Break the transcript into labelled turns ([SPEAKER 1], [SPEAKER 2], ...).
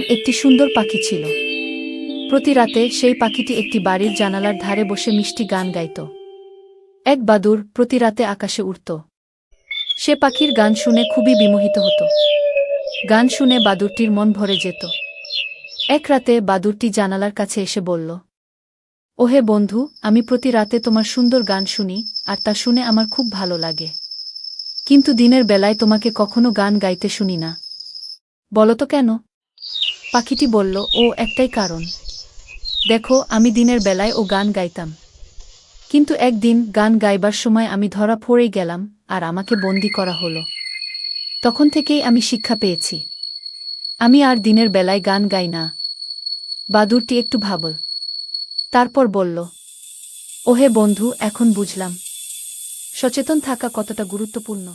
[SPEAKER 1] একটি সুন্দর পাখি ছিল। প্রতি রাতে সেই পাখিটি একটি বাড়ির জানালার ধারে বসে মিষ্টি গান গাইত। এক বাদুর প্রতি রাতে আকাশে উড়ত। সে পাখির গান শুনে খুবই বিমোহিত হতো। গান শুনে বাদুরটির মন ভরে যেত। এক রাতে বাদুরটি জানালার কাছে এসে বলল, ওহে বন্ধু, আমি প্রতি রাতে তোমার সুন্দর গান শুনি আর তা শুনে আমার খুব ভালো লাগে। কিন্তু দিনের বেলায় তোমাকে কখনো গান গাইতে শুনি না। বলো তো কেন? পাখিটি বলল, ও একটাই কারণ। দেখো, আমি দিনের বেলায় ও গান গাইতাম। কিন্তু একদিন গান গাইবার সময় আমি ধরা পড়েই গেলাম আর আমাকে বন্দি করা হলো। তখন থেকেই আমি শিক্ষা পেয়েছি। আমি আর দিনের বেলায় গান গাই না। বাদুরটি একটু ভাবল। তারপর বলল, ওহে বন্ধু, এখন বুঝলাম। সচেতন থাকা কতটা গুরুত্বপূর্ণ।